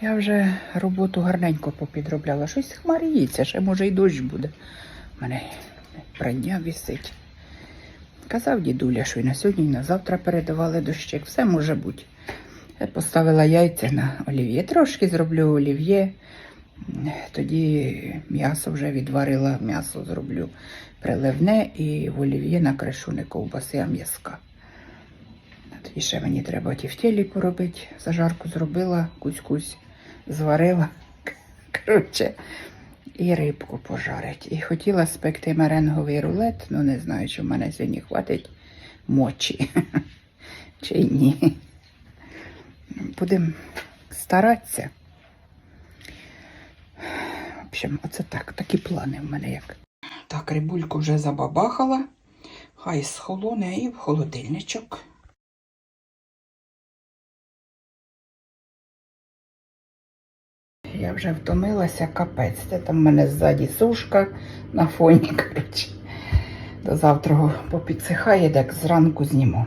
Я вже роботу гарненько попідробляла. Щось хмаріється, ще може й дощ буде. У мене прання висить. Казав дідуля, що і на сьогодні, і на завтра передавали дощик. Все може бути. Я поставила яйця на олів'є. Трошки зроблю олів'є. Тоді м'ясо вже відварила, м'ясо зроблю приливне і в олів'є накришу не ковбаси, а м'язка. Тоді ще мені треба тівтєлі поробити. Зажарку зробила, кусь-кусь зварила. Коротше, і рибку пожарить. І хотіла спекти меренговий рулет, ну не знаю, чи в мене сьогодні хватить мочі чи ні. Будемо старатися. В общем, оце так, такі плани в мене як. Так, рибульку вже забабахала. Хай схолоне і в холодильничок. Я вже втомилася, капець. Це там в мене ззаді сушка на фоні. коротше. До завтра попідсихає, так зранку зніму.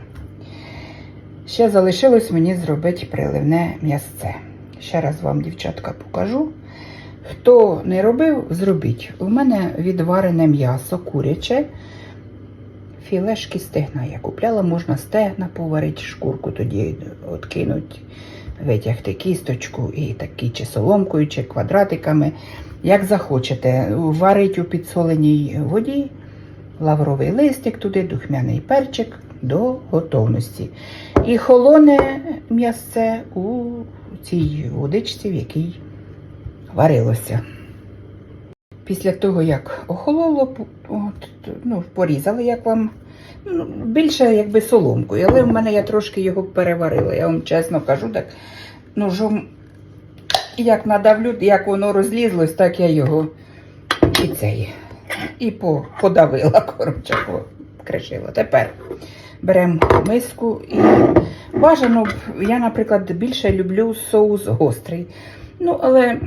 Ще залишилось мені зробити приливне м'ясце. Ще раз вам, дівчатка, покажу. Хто не робив, зробіть. У мене відварене м'ясо куряче, філешки стегна. Я купляла, можна стегна поварити, шкурку тоді откинуть, витягти кісточку і такі чи соломкою, чи квадратиками. Як захочете, варить у підсоленій воді, лавровий листик туди, духмяний перчик до готовності. І холоне м'ясце у цій водичці, в якій варилося. Після того, як охололо, от, ну, порізали, як вам. Ну, більше якби соломкою, але в мене я трошки його переварила. Я вам чесно кажу, так ножом, як надавлю, як воно розлізлось, так я його і цей, і по, подавила, коротше, покришила. Тепер беремо миску і бажано, я, наприклад, більше люблю соус гострий. Ну, але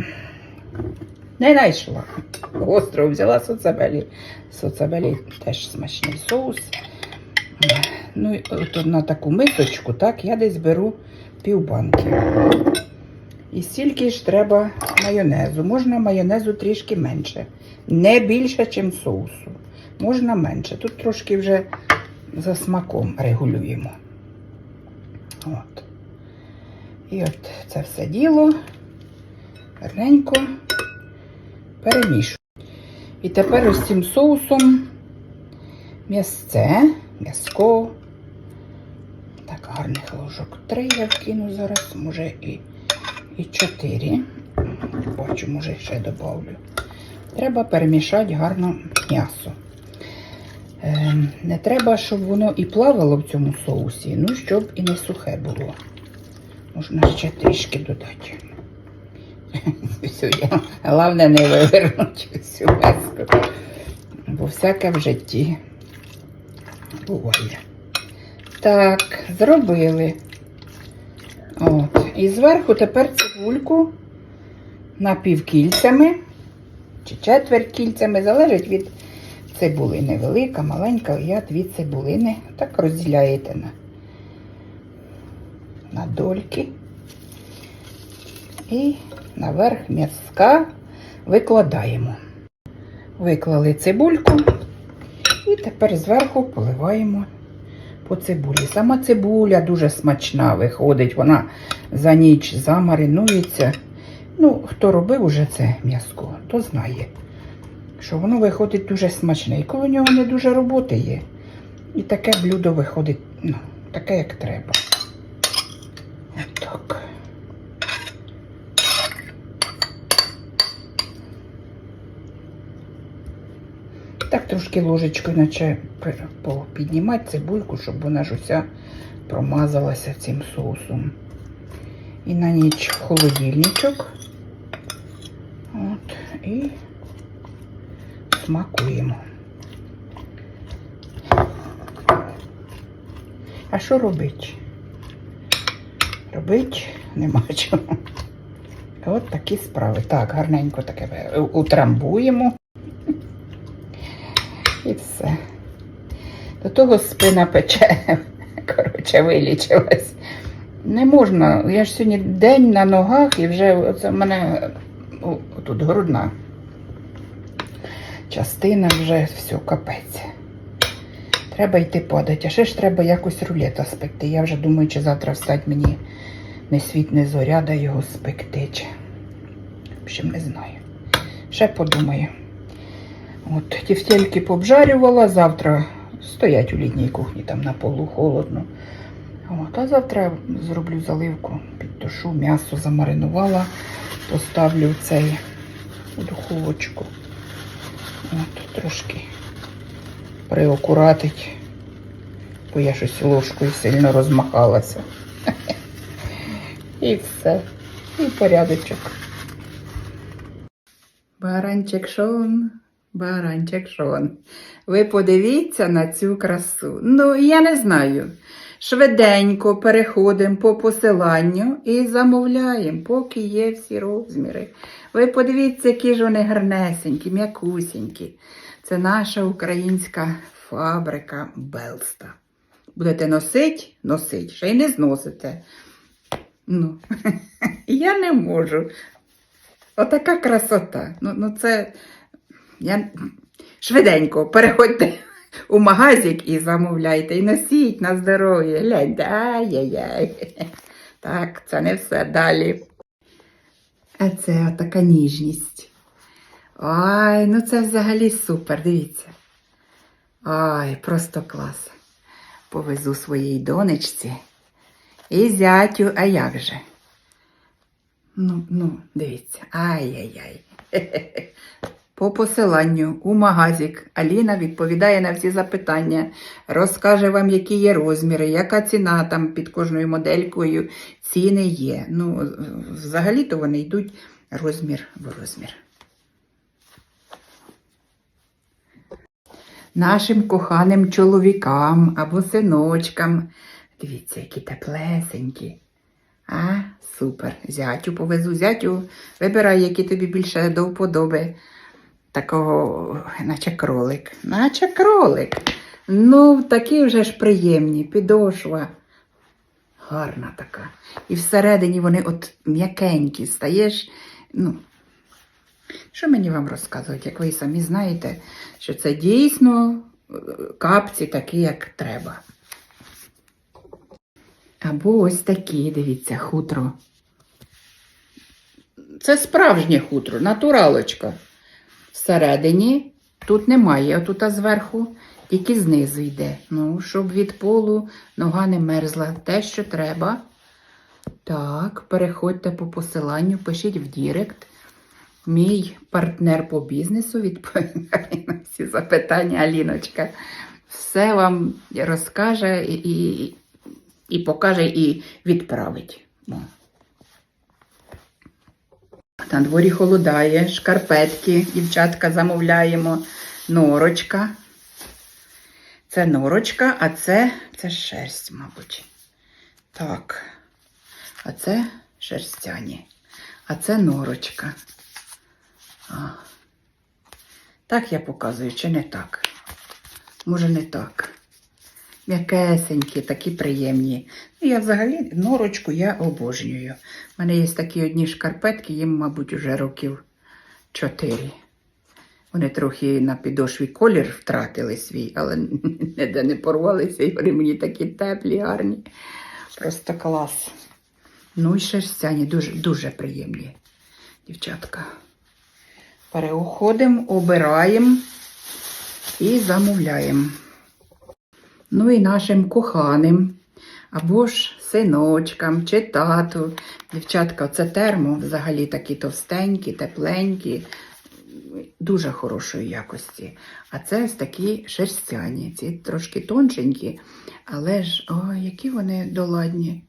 не знайшла. Гостро взяла соцабелі. Соцабелі теж смачний соус. Ну, і от на таку мисочку, так, я десь беру півбанки. І стільки ж треба майонезу. Можна майонезу трішки менше. Не більше, ніж соусу. Можна менше. Тут трошки вже за смаком регулюємо. От. І от це все діло гарненько перемішую. І тепер ось цим соусом м'ясце, м'яско. Так, гарних ложок три я вкину зараз, може і, і чотири. Бачу, може ще додавлю. Треба перемішати гарно м'ясо. Е, не треба, щоб воно і плавало в цьому соусі, ну, щоб і не сухе було. Можна ще трішки додати. Всю я. Головне не вивернути всю миску. Бо всяке в житті буває. Так, зробили. От. І зверху тепер цибульку напівкільцями чи четверть кільцями, залежить від цибулини. Велика, маленька, я дві цибулини. Так розділяєте на, на дольки. І наверх м'язка викладаємо. Виклали цибульку і тепер зверху поливаємо по цибулі. Сама цибуля дуже смачна виходить, вона за ніч замаринується. Ну, хто робив уже це м'язко, то знає, що воно виходить дуже смачне. І коли у нього не дуже роботи є. І таке блюдо виходить, ну, таке, як треба. Отак. Так трошки ложечкою наче піднімати цибульку, щоб вона ж уся промазалася цим соусом. І на ніч холодильничок. От, і смакуємо. А що робити? Робить нема чого. От такі справи. Так, гарненько таке утрамбуємо. І все. До того спина пече. Коротше, вилічилась. Не можна. Я ж сьогодні день на ногах і вже оце в мене о, тут грудна частина вже все, капець. Треба йти падати. А ще ж треба якось рулета спекти. Я вже думаю, чи завтра встать мені не світ, не зоря, да його спекти. Чи... В общем, не знаю. Ще подумаю. От, тефтельки пообжарювала, завтра стоять у літній кухні, там на полу холодно. От, а завтра зроблю заливку, підтушу, м'ясо замаринувала, поставлю цей у духовочку. От, трошки приокуратить, бо я щось ложкою сильно розмахалася. І все. І порядочок. Баранчик шон, баранчик шон. Ви подивіться на цю красу. Ну, я не знаю. Швиденько переходимо по посиланню і замовляємо, поки є всі розміри. Ви подивіться, які ж вони гарнесенькі, м'якусенькі. Це наша українська фабрика Белста. Будете носити, носить, ще й не зносите. Ну, я не можу. Отака красота. Ну, ну це я... швиденько переходьте у магазик і замовляйте, і носіть на здоров'я. Гляньте, ай-яй-яй. Так, це не все далі. А це така ніжність. Ай, ну це взагалі супер, дивіться. Ай, просто клас. Повезу своїй донечці. І зятю, а як же? Ну, ну, дивіться. Ай-яй-яй. По посиланню у магазик Аліна відповідає на всі запитання, розкаже вам, які є розміри, яка ціна там під кожною моделькою, ціни є. Ну, взагалі-то вони йдуть розмір в розмір. Нашим коханим чоловікам або синочкам. Дивіться, які теплесенькі. А, супер. Зятю повезу. Зятю, вибирай, які тобі більше до вподоби. Такого, наче кролик. Наче кролик. Ну, такі вже ж приємні. Підошва. Гарна така. І всередині вони от м'якенькі, стаєш. Ну, що мені вам розказувати, як ви самі знаєте, що це дійсно е, капці такі, як треба. Або ось такі, дивіться, хутро. Це справжнє хутро, натуралочка. Всередині тут немає, тут зверху тільки знизу йде. Ну, щоб від полу нога не мерзла. Те, що треба. Так, переходьте по посиланню, пишіть в Дірект. Мій партнер по бізнесу відповідає на всі запитання Аліночка. Все вам розкаже і, і, і покаже, і відправить. На дворі холодає, шкарпетки, дівчатка замовляємо, норочка. Це норочка, а це, це шерсть, мабуть. Так. А це шерстяні. А це норочка. А. Так я показую, чи не так? Може, не так. М'якесенькі, такі приємні. Ну, я взагалі норочку я обожнюю. У мене є такі одні шкарпетки, їм, мабуть, уже років чотири. Вони трохи на підошві колір втратили свій, але ніде не порвалися, і вони мені такі теплі, гарні. Просто клас. Ну і шерстяні, дуже, дуже приємні, дівчатка. Переходимо, обираємо і замовляємо. Ну і нашим коханим, або ж синочкам чи тату. Дівчатка, це термо взагалі такі товстенькі, тепленькі, дуже хорошої якості. А це ось такі шерстяні, ці трошки тонченькі, але ж, ой, які вони доладні.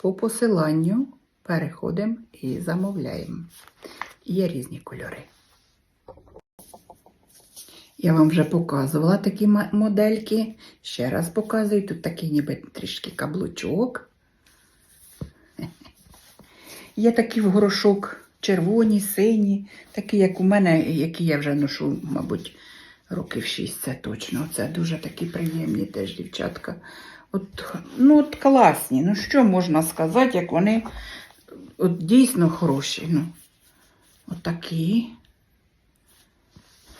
По посиланню переходимо і замовляємо. Є різні кольори. Я вам вже показувала такі модельки. Ще раз показую. Тут такий ніби трішки каблучок. Є такі в горошок червоні, сині, такі, як у мене, які я вже ношу, мабуть, років 6, це точно. Це дуже такі приємні теж, дівчатка. От, ну, от класні. Ну, що можна сказати, як вони от дійсно хороші. Ну, отакі.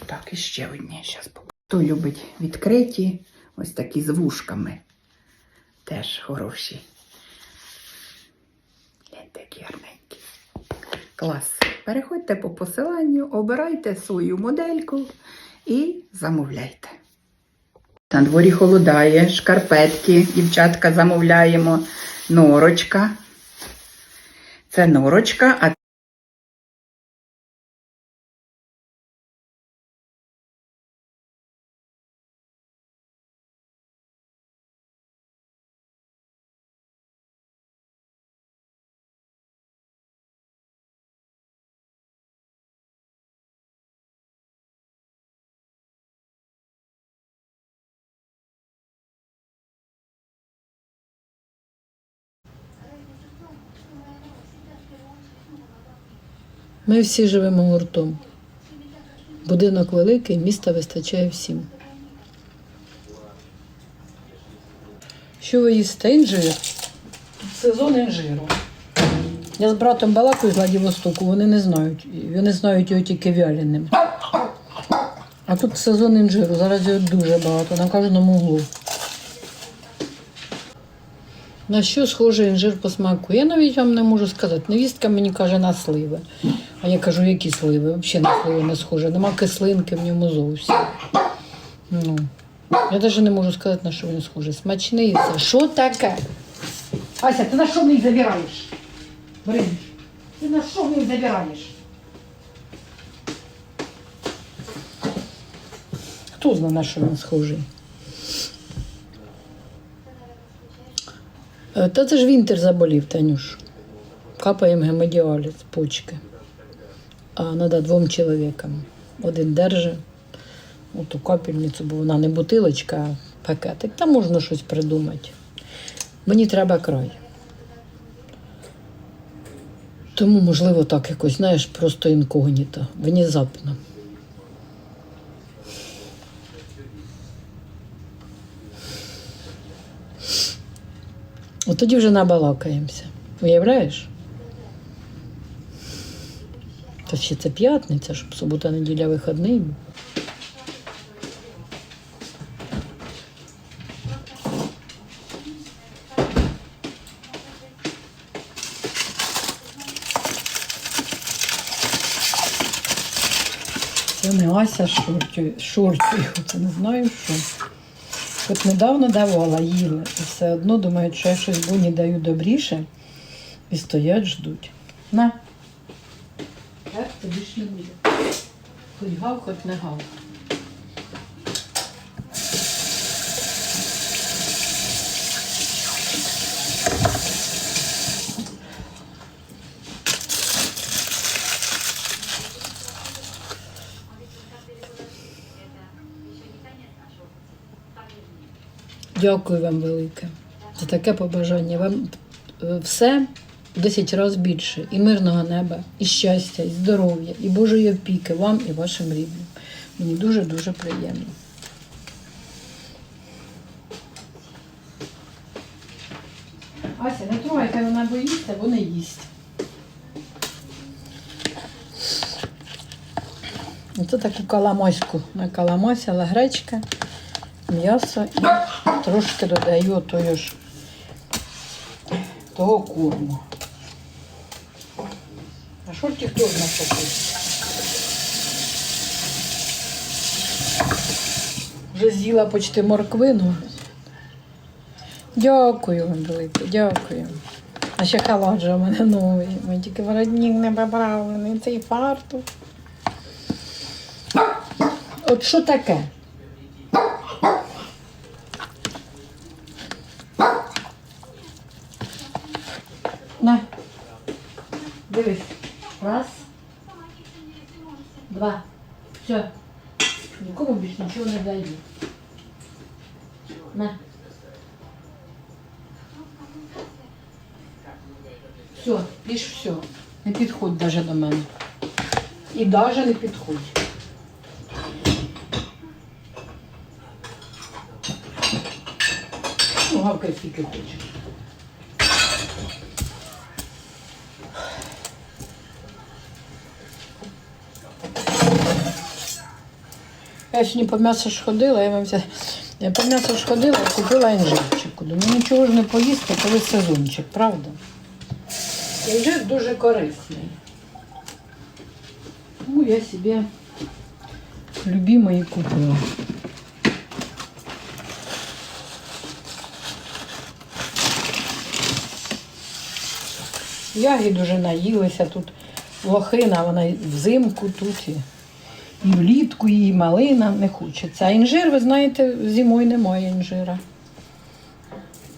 Так, і ще одні. Зараз покажу. Хто любить відкриті, ось такі з вушками. Теж хороші. Такі гарненькі. Клас. Переходьте по посиланню, обирайте свою модельку і замовляйте. На дворі холодає, шкарпетки, дівчатка замовляємо. Норочка. Це норочка, а Ми всі живемо гуртом. Будинок великий, міста вистачає всім. Що ви їсте? Інжир. Сезон інжиру. Я з братом балакаю з Владивостоку, вони не знають. Вони знають його тільки вяленим. А тут сезон інжиру, зараз його дуже багато, на кожному углу. На що схоже інжир по смаку? Я навіть вам не можу сказати. Невістка мені каже на сливи. А я кажу, які сливи? Взагалі на сливи не схоже. Нема кислинки в ньому зовсім. Ну, я навіть не можу сказати, на що він схожий. Смачний це. Що таке? Ася, ти на що мені забираєш? Бринь, ти на що мені забираєш? Хто знає, на що він схожий? Е, Та це ж Вінтер заболів, Танюш. Капаємо гемодіаліз, почки. А треба двом чоловікам. Один держить оту капельницю, бо вона не бутилочка, а пакетик. Там можна щось придумати. Мені треба край. Тому, можливо, так якось, знаєш, просто інкогніто, внезапно. От тоді вже набалакаємося. Уявляєш? Та це п'ятниця, щоб субота, неділя вихідний. Це не Ася з шортю, це не знаю що. От недавно давала, їли, і все одно думають, що я щось буні даю добріше, і стоять, ждуть. На. Ж не буде. Хоч гав, хоч не гав. Дякую вам велике за таке побажання. Вам е, все в 10 разів більше. І мирного неба, і щастя, і здоров'я, і Божої опіки вам і вашим рідним. Мені дуже-дуже приємно. Ася, не трогай, хай вона боїться, бо не їсть. Оце таку каламоську накаламосила гречка, м'ясо і трошки додаю тої ж того корму. А шорті хто що хоче? Вже з'їла почти морквину. Дякую вам велике, дякую. А ще халат же у мене новий. Ми тільки воротник не поправлений, цей фартук. От що таке? На. Дивись. Раз. Два. Все. Нікому більше нічого не даю. На. Все, лиш все. Не підходь даже до мене. І даже не підходь. О, гавкай скільки хочеш. Я сьогодні по м'ясо ж ходила, я вам. Я по м'ясо ж ходила, купила інжирчику. Ну нічого ж не поїсти, коли сезончик, правда? Інжир дуже корисний. Я собі любимий купила. Ягід уже наїлися тут. Лохина, вона і взимку тут і, і влітку, і малина не хочеться. А інжир, ви знаєте, зимою немає інжира.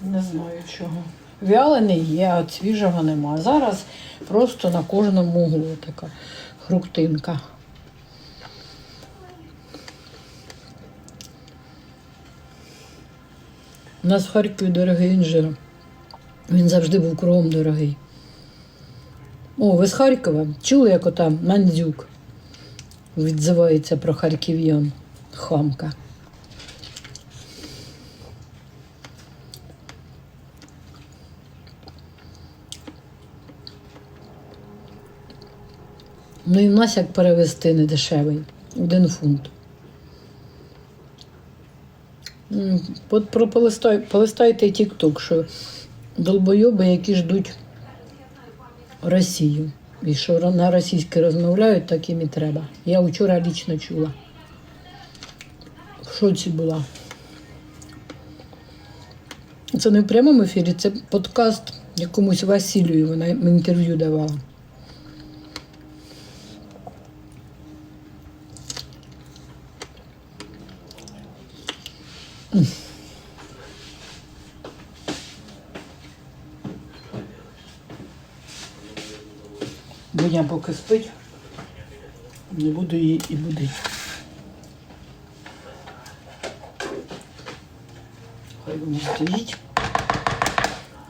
Не знаю чого. Вялений є, а свіжого нема. Зараз просто на кожному углу така хруктинка. У нас в Харкові дорогий інжир. Він завжди був кругом дорогий. О, ви з Харкова? Чули, як отам Мандзюк відзивається про харків'ян? Хамка. Ну і в нас як перевести не дешевий. Один фунт. Про полистай, полистайте тік-ток, що долбойоби, які ждуть Росію. І що на російській розмовляють, так їм і треба. Я вчора лічно чула. В шоці була. Це не в прямому ефірі, це подкаст якомусь Василію, вона інтерв'ю давала. Боня поки спить, не буду її і будити. Хай вона стоїть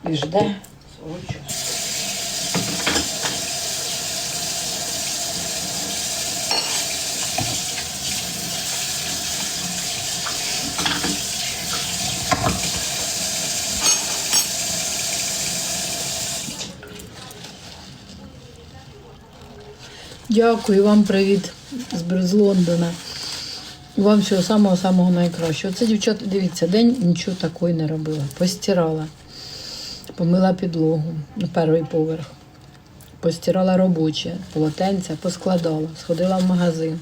і жде свого часу. Дякую вам привіт з Лондона. Вам всього самого-самого найкращого. Це, дівчата, дивіться, день нічого такого не робила. Постирала, помила підлогу на перший поверх, постирала робоче, полотенця, поскладала, сходила в магазин,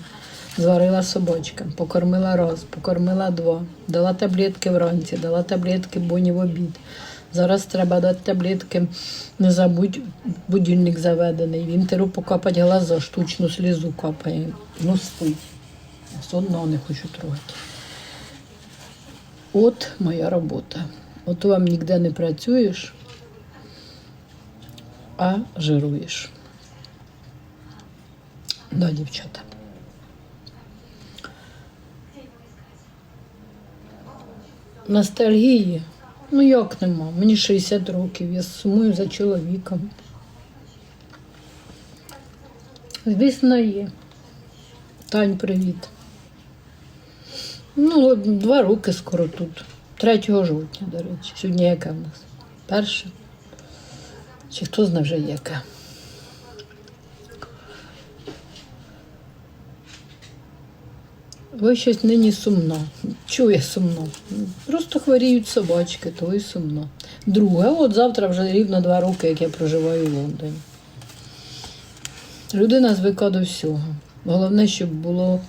зварила собачкам, покормила раз, покормила два, дала таблетки вранці, дала таблетки боні в обід. Зараз треба дати таблетки. Не забудь, будильник заведений. Вінтеру покапать глаза, штучну слізу капає. Ну, спить. Одно не хочу трогати. От моя робота. От вам ніде не працюєш, а жируєш. Да, дівчата. Ностальгії. Ну як нема? Мені 60 років, я сумую за чоловіком. Звісно, є. Тань, привіт. Ну, два роки скоро тут. 3 жовтня, до речі. Сьогодні яке в нас? Перше? Чи хто знає вже яке? Ви щось нині сумно. Чує сумно. Просто хворіють собачки, то і сумно. Друге, от завтра вже рівно два роки, як я проживаю в Лондоні. Людина звика до всього. Головне, щоб було,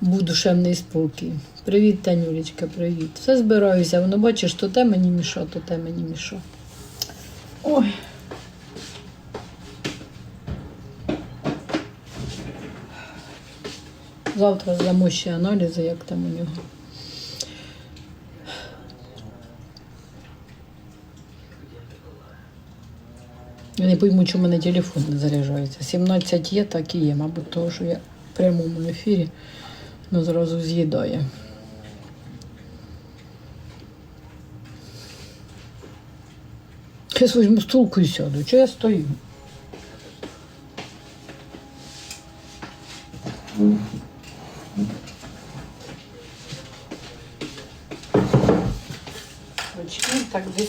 був душевний спокій. Привіт, Танюлечка, привіт. Все збираюся, воно бачиш, то те мені мішо, то те мені мішо. Ой. Завтра здамо ще аналізи, як там у нього. Я не пойму, чому мене телефон не заряджається. 17 є, так і є, мабуть, того, що я в прямому ефірі ну, зразу з'їдає. Я візьму стулку і сяду. Чого я стою? Очки,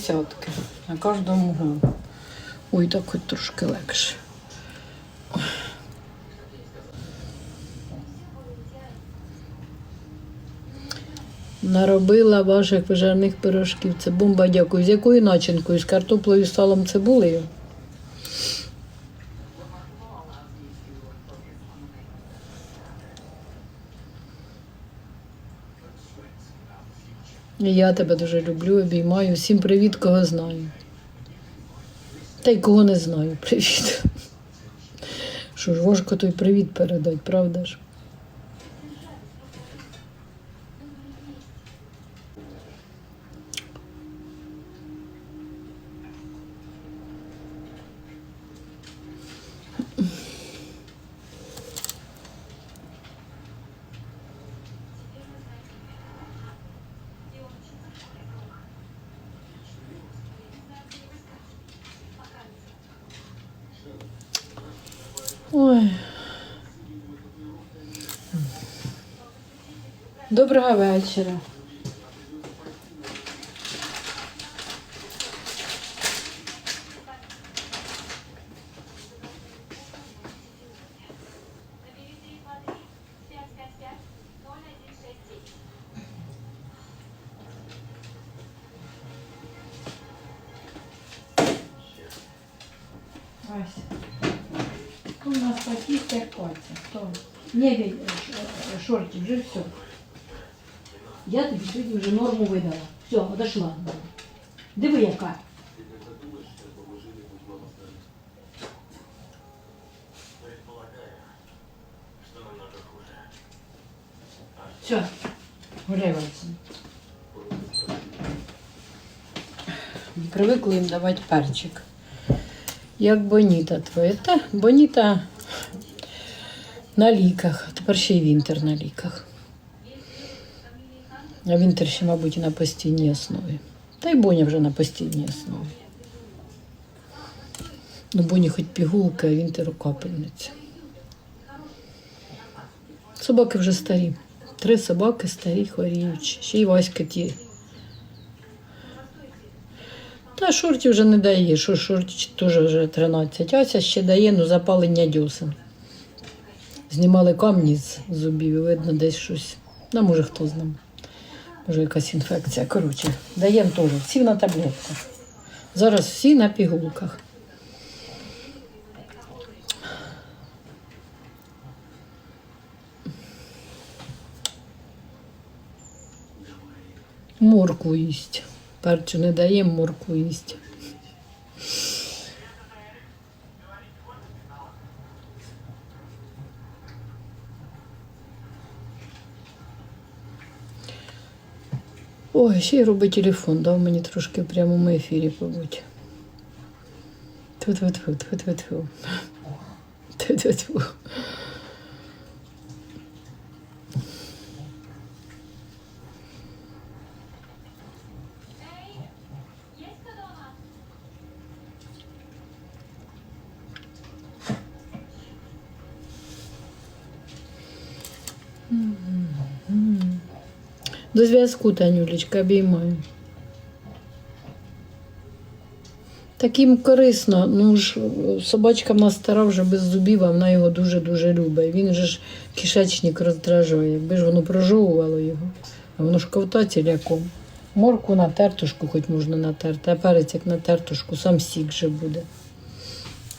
десятки. На кожному углу. Ой, так хоч трошки легше. Наробила ваших вижарних пирожків. Це бомба, дякую. З якою начинкою? З картоплею, салом, цибулею? І Я тебе дуже люблю, обіймаю. Всім привіт, кого знаю. Та й кого не знаю, привіт. Що ж, важко той привіт передать, правда ж? Ой. Доброго вечора. Вася. У нас такие терпаться. Хто? Не ві- ш- шорті, вже все. Я тобі сьогодні вже норму видала. Все, одошла. Диви яка. Все, гуляй. Не привикли їм давати перчик. Як Боніта твоя. Та Боніта на ліках. Тепер ще й Вінтер на ліках. А Вінтер ще, мабуть, на постійній основі. Та й Боня вже на постійній основі. Ну, Боні хоч пігулка, а Вінтеру капельниця. Собаки вже старі. Три собаки старі, хворіючі. Ще й Васька ті. Та шорті вже не дає, що шорті теж вже 13. Ася ще дає, ну запалення дьосин. Знімали камні з зубів, і видно десь щось. Ну, може, хто знає. Може, якась інфекція. Коротше, даємо теж. Всі на таблетках. Зараз всі на пігулках. Моркву їсть. Перчу не даємо, моркву їсть. Ой, ще й робить телефон, дав мені трошки в прямому ефірі побудь. Тьфу-тьфу-тьфу, тьфу-тьфу-тьфу. Тьфу-тьфу-тьфу. До зв'язку, Танюлечка, обіймаю. Так їм корисно. Ну ж собачка в нас стара вже без зубів, а вона його дуже-дуже любить. Він же ж кишечник роздражує. Якби ж воно прожовувало його, а воно ж ковта ціляком. Морку на тертушку хоч можна натерти, а перець як на тертушку, сам сік же буде.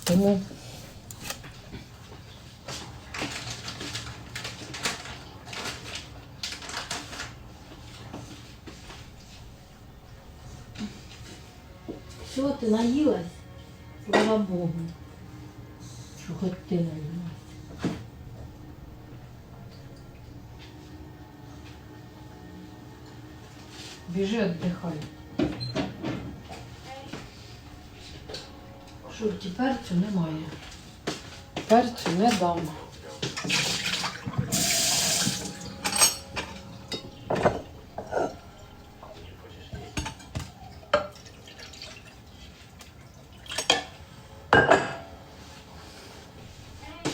Тому наїлась? Слава Богу. Що хоч ти наїлась. Біжи, віддихай. Що, ті перцю немає? Перцю не дам.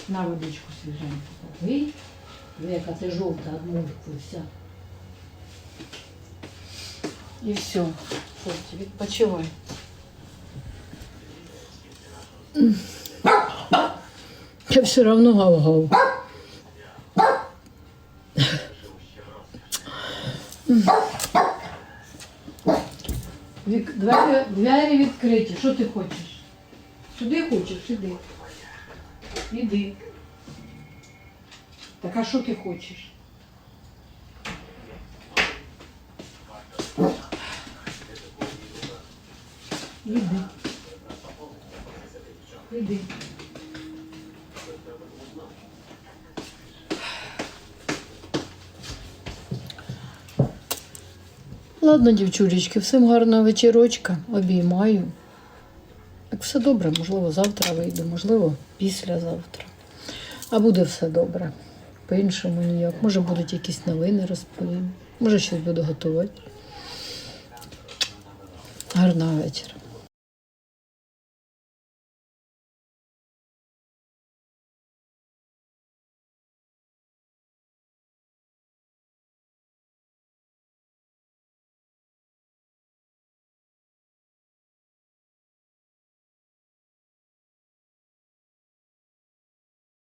На водичку свіженьку попий. Яка ти жовта від моркви вся. І все. Хлопці, відпочивай. Я все равно гав-гав. Двері, двері відкриті. Що ти хочеш? Сюди хочеш, іди. Іди. Так а що ти хочеш? Іди. Іди. Ладно, дівчулечки, всім гарного вечірочка. Обіймаю. Так все добре, можливо, завтра вийду, можливо, післязавтра. А буде все добре. По-іншому ніяк. Може, будуть якісь новини розповім. Може, щось буду готувати. Гарного вечора.